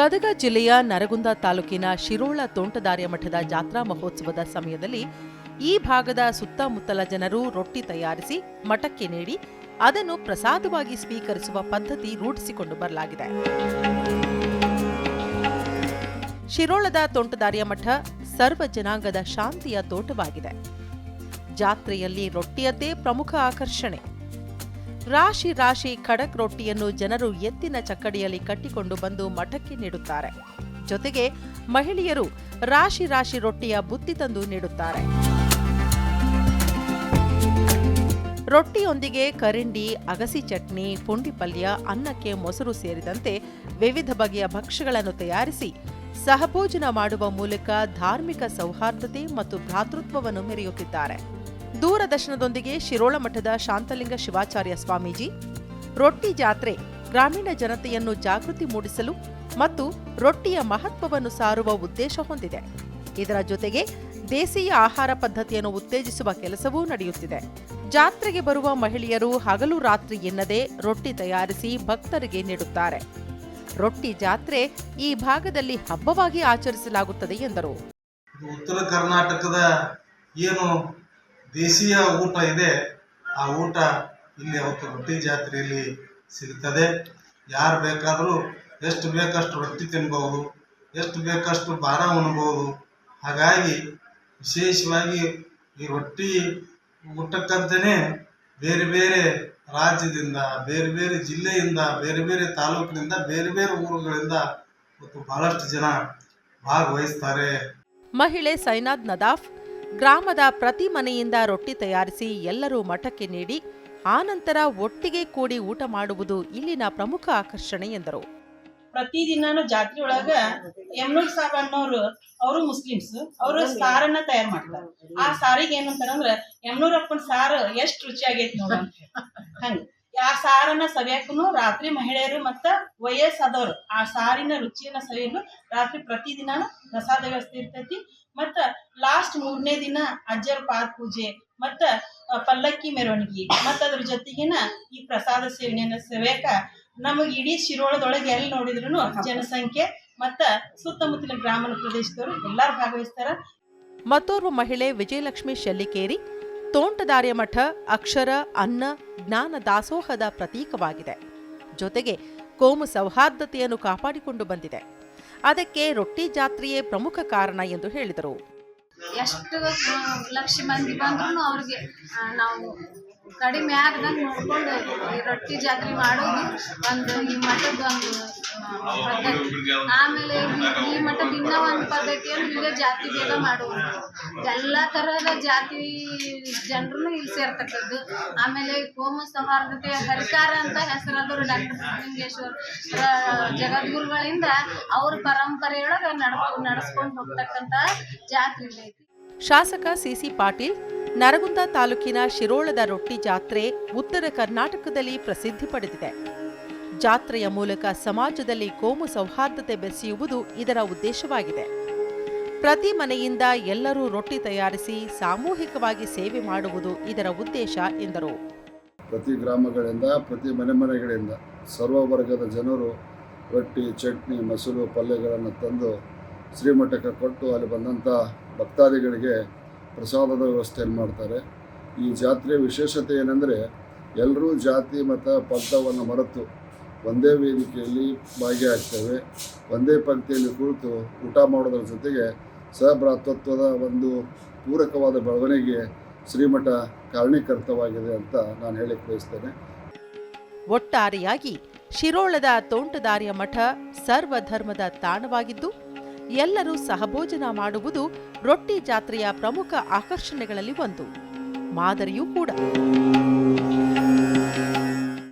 ಗದಗ ಜಿಲ್ಲೆಯ ನರಗುಂದ ತಾಲೂಕಿನ ಶಿರೋಳ ತೋಂಟದಾರ್ಯ ಮಠದ ಜಾತ್ರಾ ಮಹೋತ್ಸವದ ಸಮಯದಲ್ಲಿ ಈ ಭಾಗದ ಸುತ್ತಮುತ್ತಲ ಜನರು ರೊಟ್ಟಿ ತಯಾರಿಸಿ ಮಠಕ್ಕೆ ನೀಡಿ ಅದನ್ನು ಪ್ರಸಾದವಾಗಿ ಸ್ವೀಕರಿಸುವ ಪದ್ಧತಿ ರೂಢಿಸಿಕೊಂಡು ಬರಲಾಗಿದೆ. ಶಿರೋಳದ ತೋಂಟದಾರ್ಯ ಮಠ ಸರ್ವ ಜನಾಂಗದ ಶಾಂತಿಯ ತೋಟವಾಗಿದೆ. ಜಾತ್ರೆಯಲ್ಲಿ ರೊಟ್ಟಿಯದ್ದೇ ಪ್ರಮುಖ ಆಕರ್ಷಣೆ. ರಾಶಿ ರಾಶಿ ಖಡಕ್ ರೊಟ್ಟಿಯನ್ನು ಜನರು ಎತ್ತಿನ ಚಕ್ಕಡಿಯಲ್ಲಿ ಕಟ್ಟಿಕೊಂಡು ಬಂದು ಮಠಕ್ಕೆ ನೀಡುತ್ತಾರೆ. ಜೊತೆಗೆ ಮಹಿಳೆಯರು ರಾಶಿ ರಾಶಿ ರೊಟ್ಟಿಯ ಬುತ್ತಿ ತಂದು ನೀಡುತ್ತಾರೆ. ರೊಟ್ಟಿಯೊಂದಿಗೆ ಕರಿಂಡಿ, ಅಗಸಿ ಚಟ್ನಿ, ಪುಂಡಿ ಪಲ್ಯ, ಅನ್ನಕ್ಕೆ ಮೊಸರು ಸೇರಿದಂತೆ ವಿವಿಧ ಬಗೆಯ ಭಕ್ಷ್ಯಗಳನ್ನು ತಯಾರಿಸಿ ಸಹಭೋಜನ ಮಾಡುವ ಮೂಲಕ ಧಾರ್ಮಿಕ ಸೌಹಾರ್ದತೆ ಮತ್ತು ಭ್ರಾತೃತ್ವವನ್ನು ಮೆರೆಯುತ್ತಿದ್ದಾರೆ. ದೂರದರ್ಶನದೊಂದಿಗೆ ಶಿರೋಳ ಮಠದ ಶಾಂತಲಿಂಗ ಶಿವಾಚಾರ್ಯ ಸ್ವಾಮೀಜಿ, ರೊಟ್ಟಿ ಜಾತ್ರೆ ಗ್ರಾಮೀಣ ಜನತೆಯನ್ನು ಜಾಗೃತಿ ಮೂಡಿಸಲು ಮತ್ತು ರೊಟ್ಟಿಯ ಮಹತ್ವವನ್ನು ಸಾರುವ ಉದ್ದೇಶ ಹೊಂದಿದೆ. ಇದರ ಜೊತೆಗೆ ದೇಸಿಯ ಆಹಾರ ಪದ್ಧತಿಯನ್ನು ಉತ್ತೇಜಿಸುವ ಕೆಲಸವೂ ನಡೆಯುತ್ತಿದೆ. ಜಾತ್ರೆಗೆ ಬರುವ ಮಹಿಳೆಯರು ಹಗಲು ರಾತ್ರಿ ಎನ್ನದೆ ರೊಟ್ಟಿ ತಯಾರಿಸಿ ಭಕ್ತರಿಗೆ ನೀಡುತ್ತಾರೆ. ರೊಟ್ಟಿ ಜಾತ್ರೆ ಈ ಭಾಗದಲ್ಲಿ ಹಬ್ಬವಾಗಿ ಆಚರಿಸಲಾಗುತ್ತದೆ ಎಂದರು. ಉತ್ತರ ಕರ್ನಾಟಕದ ಏನು ದೇಶೀಯ ಊಟ ಇದೆ. ಆ ಊಟ ಇಲ್ಲಿ ಅವತ್ತು ರೊಟ್ಟಿ ಜಾತ್ರೆಯಲ್ಲಿ ಸಿಗ್ತದೆ. ಯಾರು ಬೇಕಾದರೂ ಎಷ್ಟು ಬೇಕಷ್ಟು ರೊಟ್ಟಿ ತಿನ್ಬೋದು, ಎಷ್ಟು ಬೇಕಷ್ಟು ಬಾರ ಉಣ್ಬೋದು. ಹಾಗಾಗಿ ವಿಶೇಷವಾಗಿ ಈ ರೊಟ್ಟಿ ಊಟಕ್ಕಂತಲೇ ಬೇರೆ ಬೇರೆ ರಾಜ್ಯದಿಂದ, ಬೇರೆ ಬೇರೆ ಜಿಲ್ಲೆಯಿಂದ, ಬೇರೆ ಬೇರೆ ತಾಲೂಕಿನಿಂದ, ಬೇರೆ ಬೇರೆ ಊರುಗಳಿಂದ ಮತ್ತು ಬಹಳಷ್ಟು ಜನ ಭಾಗವಹಿಸ್ತಾರೆ. ಮಹಿಳೆ ಸೈನಾದ್ ನದಾಫ್ ಗ್ರಾಮದ ಪ್ರತಿ ಮನೆಯಿಂದ ರೊಟ್ಟಿ ತಯಾರಿಸಿ ಎಲ್ಲರೂ ಮಠಕ್ಕೆ ನೀಡಿ ಆನಂತರ ಒಟ್ಟಿಗೆ ಕೂಡಿ ಊಟ ಮಾಡುವುದು ಇಲ್ಲಿನ ಪ್ರಮುಖ ಆಕರ್ಷಣೆ ಎಂದರು. ಪ್ರತಿದಿನಾನು ಜಾತ್ರೆ ಒಳಗ ಯಮ್ನೂರ್ ಸಾಬ್ ಅನ್ನೋರು ಅವರು ಮುಸ್ಲಿಮ್ಸ್ ಅವರು ಸಾರನ್ನ ತಯಾರು ಮಾಡ್ತಾರೆ. ಆ ಸಾರಿಗೆ ಏನಂತಾರಂದ್ರ ಯಮ್ನೂರ್ ಅಪ್ಪನ ಸಾರು ಎಷ್ಟ್ ರುಚಿ ಆಗೈತಿ ನೋಡ ಹಂಗ. ಆ ಸಾರನ್ನ ಸವಿಯಾಕನು ರಾತ್ರಿ ಮಹಿಳೆಯರು ಮತ್ತ ವಯಸ್ಸಾದವ್ರು ಆ ಸಾರಿನ ರುಚಿಯನ್ನ ಸವಿಯಲು ರಾತ್ರಿ ಪ್ರತಿದಿನ ಪ್ರಸಾದ ವ್ಯವಸ್ಥೆ ಇರ್ತೈತಿ. ಮತ್ತ ಲಾಸ್ಟ್ ಮೂರನೇ ದಿನ ಅಜ್ಜರ ಪಾದ ಪೂಜೆ ಮತ್ತ ಪಲ್ಲಕ್ಕಿ ಮೆರವಣಿಗೆ. ಮತ್ತ ಅದ್ರ ಜೊತೆಗಿನ ಈ ಪ್ರಸಾದ ಸೇವನೆಯನ್ನ ಸೇವೆಕ ನಮಗ್ ಇಡೀ ಶಿರೋಳದೊಳಗೆ ಎಲ್ಲಿ ನೋಡಿದ್ರು ಜನಸಂಖ್ಯೆ ಮತ್ತ ಸುತ್ತಮುತ್ತಲಿನ ಗ್ರಾಮೀಣ ಪ್ರದೇಶದವರು ಎಲ್ಲಾರು ಭಾಗವಹಿಸ್ತಾರ. ಮತ್ತೋರ್ವ ಮಹಿಳೆ ವಿಜಯಲಕ್ಷ್ಮಿ ಶೆಲ್ಲಿಕೇರಿ, ತೋಂಟದಾರ್ಯ ಮಠ ಅಕ್ಷರ, ಅನ್ನ, ಜ್ಞಾನ ದಾಸೋಹದ ಪ್ರತೀಕವಾಗಿದೆ. ಜೊತೆಗೆ ಕೋಮು ಸೌಹಾರ್ದತೆಯನ್ನು ಕಾಪಾಡಿಕೊಂಡು ಬಂದಿದೆ. ಅದಕ್ಕೆ ರೊಟ್ಟಿ ಜಾತ್ರೆಯೇ ಪ್ರಮುಖ ಕಾರಣ ಎಂದು ಹೇಳಿದರು. ಎಷ್ಟು ಲಕ್ಷ ಮಂದಿ ಬಂದ್ರು ಅವ್ರಿಗೆ ನಾವು ಕಡಿಮೆ ಆಗದಂಗೆ ನೋಡ್ಕೊಂಡು ಈ ರೊಟ್ಟಿ ಜಾತ್ರೆ ಮಾಡೋದು ಒಂದು ಈ ಮಠದ ಒಂದು ಪದ್ಧತಿ. ಆಮೇಲೆ ಇನ್ನೂ ಪದ್ಧತಿ ಅಂದ್ರೆ ಈಗ ಜಾತಿ ಭೇದ ಮಾಡುವುದು. ಎಲ್ಲ ತರಹದ ಜಾತಿ ಜನರು ಇಲ್ಲಿ ಸೇರ್ತಕ್ಕದ್ದು ಆಮೇಲೆ ಕೋಮ ಸೌಹಾರ್ದತೆಯ ಹರಿಕಾರ ಅಂತ ಹೆಸರಾದವರು ಡಾಕ್ಟರ್ ಸಿದ್ದಲಿಂಗೇಶ್ವರ್ ಜಗದ್ಗುರುಗಳಿಂದ ಅವ್ರ ಪರಂಪರೆಯೊಳಗೆ ನಡ್ಕೊ, ನಡೆಸ್ಕೊಂಡು ಹೋಗ್ತಕ್ಕಂಥ ಜಾತ್ರೆ ಶಾಸಕ ಶಾಸಕ ಸಿಸಿ ಪಾಟೀಲ್, ನರಗುಂದ ತಾಲೂಕಿನ ಶಿರೋಳದ ರೊಟ್ಟಿ ಜಾತ್ರೆ ಉತ್ತರ ಕರ್ನಾಟಕದಲ್ಲಿ ಪ್ರಸಿದ್ಧಿ ಪಡೆದಿದೆ. ಜಾತ್ರೆಯ ಮೂಲಕ ಸಮಾಜದಲ್ಲಿ ಕೋಮು ಸೌಹಾರ್ದತೆ ಬೆಸೆಯುವುದು ಇದರ ಉದ್ದೇಶವಾಗಿದೆ. ಪ್ರತಿ ಮನೆಯಿಂದ ಎಲ್ಲರೂ ರೊಟ್ಟಿ ತಯಾರಿಸಿ ಸಾಮೂಹಿಕವಾಗಿ ಸೇವೆ ಮಾಡುವುದು ಇದರ ಉದ್ದೇಶ, ಎಂದರು. ಪ್ರತಿ ಗ್ರಾಮಗಳಿಂದ, ಪ್ರತಿ ಮನೆ ಮನೆಗಳಿಂದ ಸರ್ವ ವರ್ಗದ ಜನರು ರೊಟ್ಟಿ, ಚಟ್ನಿ, ಮೊಸರು, ಪಲ್ಯಗಳನ್ನು ತಂದು ಶ್ರೀಮಠಕ್ಕೆ ಕೊಟ್ಟು ಅಲ್ಲಿ ಬಂದಂಥ ಭಕ್ತಾದಿಗಳಿಗೆ ಪ್ರಸಾದದ ವ್ಯವಸ್ಥೆಯನ್ನು ಮಾಡ್ತಾರೆ. ಈ ಜಾತ್ರೆಯ ವಿಶೇಷತೆ ಏನೆಂದರೆ, ಎಲ್ಲರೂ ಜಾತಿ ಮತ್ತು ಪಂಥವನ್ನು ಮರೆತು ಒಂದೇ ವೇದಿಕೆಯಲ್ಲಿ ಭಾಗಿಯಾಗ್ತೇವೆ. ಒಂದೇ ಪಂಕ್ತಿಯಲ್ಲಿ ಕುಳಿತು ಊಟ ಮಾಡೋದ್ರ ಜೊತೆಗೆ ಸಹಭ್ರಾತೃತ್ವದ ಒಂದು ಪೂರಕವಾದ ಬೆಳವಣಿಗೆ ಶ್ರೀಮಠ ಕಾರಣೀಕರ್ತವಾಗಿದೆ ಅಂತ ನಾನು ಹೇಳಕ್ಕೆ ಬಯಸ್ತೇನೆ ಒಟ್ಟಾರೆಯಾಗಿ ಶಿರೋಳದ ತೋಂಟದಾರ್ಯ ಮಠ ಸರ್ವಧರ್ಮದ ತಾಣವಾಗಿದ್ದು, ಎಲ್ಲರೂ ಸಹಭೋಜನ ಮಾಡುವುದು ರೊಟ್ಟಿ ಜಾತ್ರೆಯ ಪ್ರಮುಖ ಆಕರ್ಷಣೆಗಳಲ್ಲಿ ಒಂದು. ಮಾದರಿಯೂ ಕೂಡ.